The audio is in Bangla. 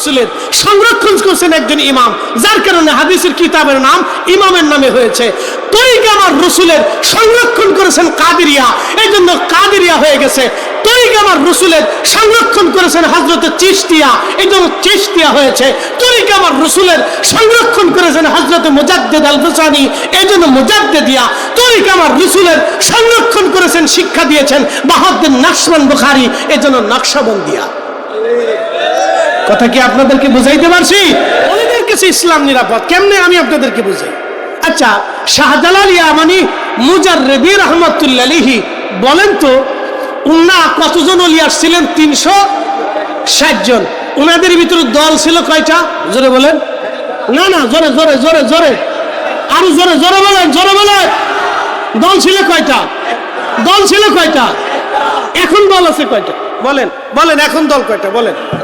রসুলের সংরক্ষণ করছেন একজন ইমাম, যার কারণে হাদিসের কিতাবের নাম ইমামের নামে হয়েছে। তরিক আমার রসুলের সংরক্ষণ করেছেন কাদিরিয়া এই জন্য কাদিরিয়া হয়ে গেছে। তরিক আমার রসুলের সংরক্ষণ করেছেন হজরত চিস্তিয়া এই জন্য চিস্তিয়া হয়েছে। তরিক আমার রসুলের সংরক্ষণ করেছেন হজরত মুজাদ্দেদ আল হুসানি এই জন্য মুজাদ্দেদিয়া আমার রসুলের সংরক্ষণ করেছেন, শিক্ষা দিয়েছেন বাহাদ্দিন নাকশমান বুখারি এই জন্য নকশাবন্দিয়া। কথা কি আপনাদেরকে বুঝাইতে পারছি? ওদের কাছে ইসলাম নিরাপদ। কেমনে আমি আপনাদেরকে বুঝাই? আচ্ছা শাহজালাল ইয়ামানি মুজার রেবি রহমতুল্লাহি বলেন তো উন্না কতজন অলি আসছিলেন? তিনশো ষাট জন। ওনাদের ভিতরে দল ছিল কয়টা? জোরে বলেন। না না, জোরে জোরে জোরে জোরে। আরও জোরে জোরে বলেন জোরে বলেন। দল ছিল কয়টা? দল ছিল কয়টা? এখন দল আছে কয়টা? বলেন বলেন, এখন দল কয়টা? বলেন।